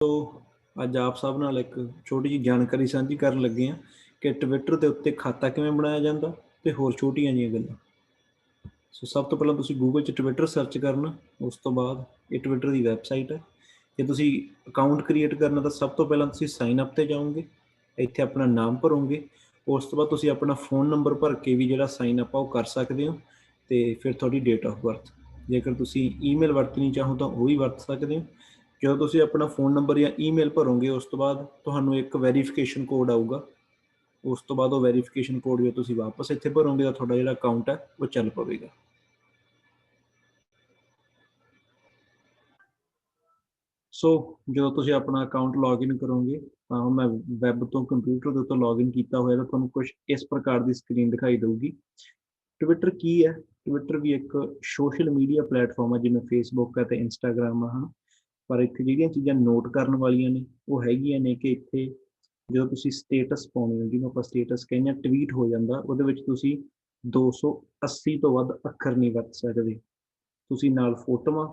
ਸੋ ਅੱਜ ਆਪ ਸਭ ਨਾਲ ਇੱਕ ਛੋਟੀ ਜਿਹੀ ਜਾਣਕਾਰੀ ਸਾਂਝੀ ਕਰਨ ਲੱਗੇ ਹਾਂ ਕਿ ਟਵਿੱਟਰ ਦੇ ਉੱਤੇ ਖਾਤਾ ਕਿਵੇਂ ਬਣਾਇਆ ਜਾਂਦਾ ਤੇ ਹੋਰ ਛੋਟੀਆਂ ਜਿਹੀਆਂ ਗੱਲਾਂ। ਸੋ ਸਭ ਤੋਂ ਪਹਿਲਾਂ ਤੁਸੀਂ ਗੂਗਲ 'ਚ ਟਵਿੱਟਰ ਸਰਚ ਕਰਨਾ, ਉਸ ਤੋਂ ਬਾਅਦ ਇਹ ਟਵਿੱਟਰ ਦੀ ਵੈਬਸਾਈਟ ਹੈ। ਜੇ ਤੁਸੀਂ ਅਕਾਊਂਟ ਕ੍ਰੀਏਟ ਕਰਨਾ ਤਾਂ ਸਭ ਤੋਂ ਪਹਿਲਾਂ ਤੁਸੀਂ ਸਾਈਨ ਅਪ ਤੇ ਜਾਓਗੇ, ਇੱਥੇ ਆਪਣਾ ਨਾਮ ਭਰੋਗੇ, ਉਸ ਤੋਂ ਬਾਅਦ ਤੁਸੀਂ ਆਪਣਾ ਫੋਨ ਨੰਬਰ ਭਰ ਕੇ ਵੀ ਜਿਹੜਾ ਸਾਈਨ ਅਪ ਆ ਉਹ ਕਰ ਸਕਦੇ ਹੋ ਤੇ ਫਿਰ ਤੁਹਾਡੀ ਡੇਟ ਆਫ ਬਰਥ ਜੇਕਰ ਤੁਸੀਂ ਈਮੇਲ ਵਰਤਣੀ ਚਾਹੋ ਤਾਂ ਉਹ ਵੀ ਵਰਤ ਸਕਦੇ ਹੋ। ਜਦੋਂ ਤੁਸੀਂ ਆਪਣਾ ਫੋਨ ਨੰਬਰ ਜਾਂ ਈਮੇਲ ਭਰੋਗੇ, ਉਸ ਤੋਂ ਬਾਅਦ ਤੁਹਾਨੂੰ ਇੱਕ ਵੈਰੀਫਿਕੇਸ਼ਨ ਕੋਡ ਆਊਗਾ। ਉਸ ਤੋਂ ਬਾਅਦ ਉਹ ਵੈਰੀਫਿਕੇਸ਼ਨ ਕੋਡ ਜੇ ਤੁਸੀਂ ਵਾਪਸ ਇੱਥੇ ਭਰੋਗੇ, ਤਾਂ ਤੁਹਾਡਾ ਜਿਹੜਾ ਅਕਾਊਂਟ ਹੈ, ਉਹ ਚੱਲ ਪਵੇਗਾ। ਸੋ ਜਦੋਂ ਤੁਸੀਂ ਆਪਣਾ ਅਕਾਊਂਟ ਲੌਗਇਨ ਕਰੋਗੇ, ਤਾਂ ਮੈਂ ਵੈਬ ਤੋਂ ਕੰਪਿਊਟਰ ਦੇ ਉੱਤੇ ਲੌਗਇਨ ਕੀਤਾ ਹੋਇਆ, ਤਾਂ ਤੁਹਾਨੂੰ ਕੁਝ ਇਸ ਪ੍ਰਕਾਰ ਦੀ ਸਕਰੀਨ ਦਿਖਾਈ ਦੇਊਗੀ। ਟਵਿੱਟਰ ਕੀ ਹੈ? ਟਵਿੱਟਰ ਵੀ ਇੱਕ ਸੋਸ਼ਲ ਮੀਡੀਆ ਪਲੇਟਫਾਰਮ ਹੈ, ਜਿਵੇਂ ਫੇਸਬੁੱਕ ਹੈ ਤੇ ਇੰਸਟਾਗ੍ਰam ਆ ਹਨ? ਪਰ ਇੱਥੇ ਜਿਹੜੀਆਂ ਚੀਜ਼ਾਂ ਨੋਟ ਕਰਨ ਵਾਲੀਆਂ ਨੇ, ਉਹ ਹੈਗੀਆਂ ਨੇ ਕਿ ਇੱਥੇ ਜਦੋਂ ਤੁਸੀਂ ਸਟੇਟਸ ਪਾਉਣੇ ਹੋ ਜਿਹਨੂੰ ਆਪਾਂ ਸਟੇਟਸ ਕਹਿੰਦੇ ਆ ਟਵੀਟ ਹੋ ਜਾਂਦਾ, ਉਹਦੇ ਵਿੱਚ ਤੁਸੀਂ 280 ਤੋਂ ਵੱਧ ਅੱਖਰ ਨਹੀਂ ਵਰਤ ਸਕਦੇ। ਤੁਸੀਂ ਨਾਲ ਫੋਟੋਆਂ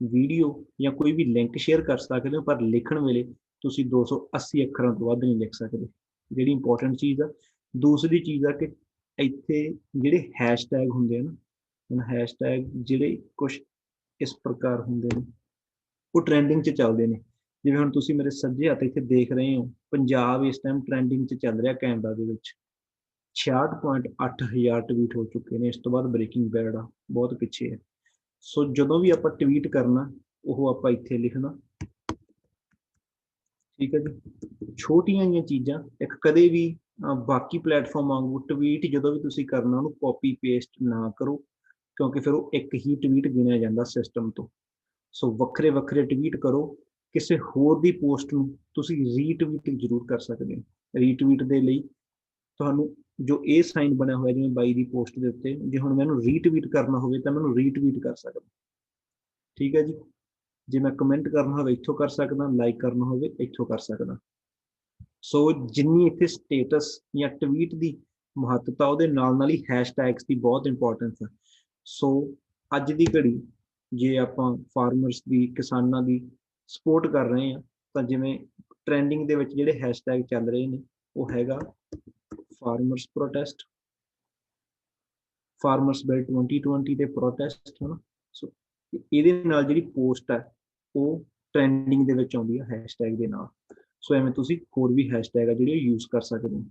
ਵੀਡੀਓ ਜਾਂ ਕੋਈ ਵੀ ਲਿੰਕ ਸ਼ੇਅਰ ਕਰ ਸਕਦੇ ਹੋ, ਪਰ ਲਿਖਣ ਵੇਲੇ ਤੁਸੀਂ 280 ਅੱਖਰਾਂ ਤੋਂ ਵੱਧ ਨਹੀਂ ਲਿਖ ਸਕਦੇ। ਜਿਹੜੀ ਇੰਪੋਰਟੈਂਟ ਚੀਜ਼ ਆ, ਦੂਸਰੀ ਚੀਜ਼ ਆ ਕਿ ਇੱਥੇ ਜਿਹੜੇ ਹੈਸ਼ਟੈਗ ਹੁੰਦੇ ਆ ਨਾ, ਹੁਣ ਹੈਸ਼ਟੈਗ ਜਿਹੜੇ ਕੁਝ ਇਸ ਪ੍ਰਕਾਰ ਹੁੰਦੇ ਨੇ ਉਹ ਟ੍ਰੈਂਡਿੰਗ 'ਚ ਚੱਲਦੇ ਨੇ। ਜਿਵੇਂ ਹੁਣ ਤੁਸੀਂ ਮੇਰੇ ਸੱਜੇ ਹੱਥ ਇੱਥੇ ਦੇਖ ਰਹੇ ਹੋ, ਪੰਜਾਬ ਇਸ ਟਾਈਮ ਟ੍ਰੈਂਡਿੰਗ 'ਚ ਚੱਲ ਰਿਹਾ ਕੈਨੇਡਾ ਦੇ ਵਿੱਚ। 66.8 ਹਜ਼ਾਰ ਟਵੀਟ ਹੋ ਚੁੱਕੇ ਨੇ, ਇਸ ਤੋਂ ਬਾਅਦ ਬ੍ਰੇਕਿੰਗ ਬੈਡ ਆ, ਬਹੁਤ ਪਿੱਛੇ ਹੈ ਸੋ ਜਦੋਂ ਵੀ ਆਪਾਂ ਟਵੀਟ ਕਰਨਾ, ਉਹ ਆਪਾਂ ਇੱਥੇ ਲਿਖਣਾ। ਠੀਕ ਹੈ ਜੀ? ਛੋਟੀਆਂ ਜੀਆਂ ਚੀਜ਼ਾਂ, ਇੱਕ ਕਦੇ ਵੀ ਬਾਕੀ ਪਲੇਟਫਾਰਮ ਵਾਂਗੂ ਟਵੀਟ ਜਦੋਂ ਵੀ ਤੁਸੀਂ ਕਰਨਾ, ਉਹਨੂੰ ਕਾਪੀ ਪੇਸਟ ਨਾ ਕਰੋ, ਕਿਉਂਕਿ ਫਿਰ ਉਹ ਇੱਕ ਹੀ ਟਵੀਟ ਗਿਣਿਆ ਜਾਂਦਾ ਸਿਸਟਮ ਤੋਂ। ਸੋ ਵੱਖਰੇ ਵੱਖਰੇ ਟਵੀਟ ਕਰੋ, ਕਿਸੇ ਹੋਰ ਦੀ ਪੋਸਟ ਨੂੰ ਤੁਸੀਂ ਰੀਟਵੀਟ ਜ਼ਰੂਰ ਕਰ ਸਕਦੇ ਹੋ। ਰੀਟਵੀਟ ਦੇ ਲਈ ਤੁਹਾਨੂੰ ਜੋ ਇਹ ਸਾਈਨ ਬਣਿਆ ਹੋਇਆ ਜਿਵੇਂ ਬਾਈ ਦੀ ਪੋਸਟ ਦੇ ਉੱਤੇ, ਜੇ ਹੁਣ ਮੈਨੂੰ ਰੀਟਵੀਟ ਕਰਨਾ ਹੋਵੇ ਤਾਂ ਮੈਨੂੰ ਰੀਟਵੀਟ ਕਰ ਸਕਦਾ ਠੀਕ ਹੈ ਜੀ? ਜੇ ਮੈਂ ਕਮੈਂਟ ਕਰਨਾ ਹੋਵੇ, ਇੱਥੋਂ ਕਰ ਸਕਦਾ ਲਾਈਕ ਕਰਨਾ ਹੋਵੇ, ਇੱਥੋਂ ਕਰ ਸਕਦਾ। ਸੋ ਜਿੰਨੀ ਇੱਥੇ ਸਟੇਟਸ ਜਾਂ ਟਵੀਟ ਦੀ ਮਹੱਤਤਾ, ਉਹਦੇ ਨਾਲ ਨਾਲ ਹੀ ਹੈਸ਼ਟੈਗਸ ਦੀ ਬਹੁਤ ਇੰਪੋਰਟੈਂਸ ਹੈ ਸੋ ਅੱਜ ਦੀ ਘੜੀ ਜੇ ਆਪਾਂ ਫਾਰਮਰਸ ਦੀ, ਕਿਸਾਨਾਂ ਦੀ ਸਪੋਰਟ ਕਰ ਰਹੇ ਹਾਂ, ਤਾਂ ਜਿਵੇਂ ਟ੍ਰੈਂਡਿੰਗ ਦੇ ਵਿੱਚ ਜਿਹੜੇ ਹੈਸ਼ਟੈਗ ਚੱਲ ਰਹੇ ਨੇ, ਉਹ ਹੈਗਾ ਫਾਰਮਰਸ ਪ੍ਰੋਟੈਸਟ ਫਾਰਮਰਸ ਬਿਲ 2020 ਦੇ ਪ੍ਰੋਟੈਸਟ ਹਨ? ਸੋ ਇਹਦੇ ਨਾਲ ਜਿਹੜੀ ਪੋਸਟ ਹੈ, ਉਹ ਟ੍ਰੈਂਡਿੰਗ ਦੇ ਵਿੱਚ ਆਉਂਦੀ ਹੈ ਹੈਸ਼ਟੈਗ ਦੇ ਨਾਲ। ਸੋ ਐਵੇਂ ਤੁਸੀਂ ਹੋਰ ਵੀ ਹੈਸ਼ਟੈਗ ਆ ਜਿਹੜੇ ਯੂਜ਼ ਕਰ ਸਕਦੇ ਹੋ।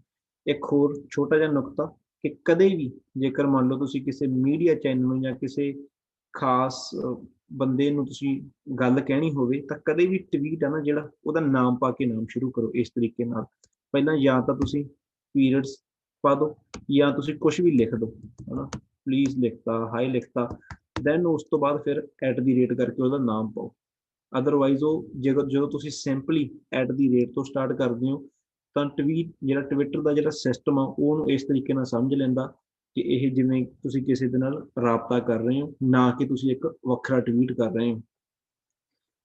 ਇੱਕ ਹੋਰ ਛੋਟਾ ਜਿਹਾ ਨੁਕਤਾ ਕਿ ਕਦੇ ਵੀ ਜੇਕਰ ਮੰਨ ਲਓ ਤੁਸੀਂ ਕਿਸੇ ਮੀਡੀਆ ਚੈਨਲ ਨੂੰ ਜਾਂ ਕਿਸੇ ਖਾਸ ਬੰਦੇ ਨੂੰ ਤੁਸੀਂ ਗੱਲ ਕਹਿਣੀ ਹੋਵੇ ਤਾਂ ਕਦੇ ਵੀ ਟਵੀਟ ਆ ਨਾ ਜਿਹੜਾ ਉਹਦਾ ਨਾਮ ਪਾ ਕੇ ਨਾਮ ਸ਼ੁਰੂ ਕਰੋ ਇਸ ਤਰੀਕੇ ਨਾਲ। ਪਹਿਲਾਂ ਜਾਂ ਤਾਂ ਤੁਸੀਂ ਪੀਰੀਅਡਸ ਪਾ ਦਿਓ ਜਾਂ ਤੁਸੀਂ ਕੁਝ ਵੀ ਲਿਖ ਦਿਓ, ਹਨਾ। ਪਲੀਜ਼ ਲਿਖਤਾ ਹਾਈ ਲਿਖਤਾ ਦੈਨ ਉਸ ਤੋਂ ਬਾਅਦ ਫਿਰ ਐਟ ਦੀ ਰੇਟ ਕਰਕੇ ਉਹਦਾ ਨਾਮ ਪਾਓ। ਅਦਰਵਾਈਜ਼ ਉਹ ਜੇਕਰ ਜਦੋਂ ਤੁਸੀਂ ਸਿੰਪਲੀ ਐਟ ਦੀ ਰੇਟ ਤੋਂ ਸਟਾਰਟ ਕਰਦੇ ਹੋ ਤਾਂ ਟਵੀਟ ਜਿਹੜਾ ਟਵਿੱਟਰ ਦਾ ਜਿਹੜਾ ਸਿਸਟਮ ਆ ਉਹਨੂੰ ਇਸ ਤਰੀਕੇ ਨਾਲ ਸਮਝ ਲੈਂਦਾ ਕਿ ਇਹ ਜਿਵੇਂ ਤੁਸੀਂ ਕਿਸੇ ਦੇ ਨਾਲ ਰਾਬਤਾ ਕਰ ਰਹੇ ਹੋ, ਨਾ ਕਿ ਤੁਸੀਂ ਇੱਕ ਵੱਖਰਾ ਟਵੀਟ ਕਰ ਰਹੇ ਹੋ।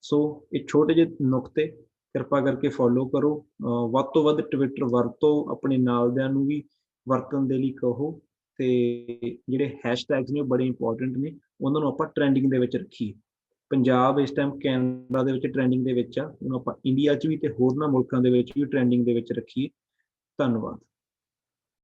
ਸੋ ਇਹ ਛੋਟੇ ਜਿਹੇ ਨੁਕਤੇ, ਕਿਰਪਾ ਕਰਕੇ ਫੋਲੋ ਕਰੋ। ਵੱਧ ਤੋਂ ਵੱਧ ਟਵਿੱਟਰ ਵਰਤੋ, ਆਪਣੇ ਨਾਲਦਿਆਂ ਨੂੰ ਵੀ ਵਰਤਣ ਦੇ ਲਈ ਕਹੋ। ਤੇ ਜਿਹੜੇ ਹੈਸ਼ਟੈਗਸ ਨੇ ਉਹ ਬੜੇ ਇੰਪੋਰਟੈਂਟ ਨੇ, ਉਹਨਾਂ ਨੂੰ ਆਪਾਂ ਟ੍ਰੈਂਡਿੰਗ ਦੇ ਵਿੱਚ ਰੱਖੀਏ। ਪੰਜਾਬ ਇਸ ਟਾਈਮ ਕੈਨੇਡਾ ਦੇ ਵਿੱਚ ਟ੍ਰੈਂਡਿੰਗ ਦੇ ਵਿੱਚ ਆ, ਉਹਨੂੰ ਆਪਾਂ ਇੰਡੀਆ 'ਚ ਵੀ ਤੇ ਹੋਰਨਾਂ ਮੁਲਕਾਂ ਦੇ ਵਿੱਚ ਵੀ ਟ੍ਰੈਂਡਿੰਗ ਦੇ ਵਿੱਚ ਰੱਖੀਏ। ਧੰਨਵਾਦ।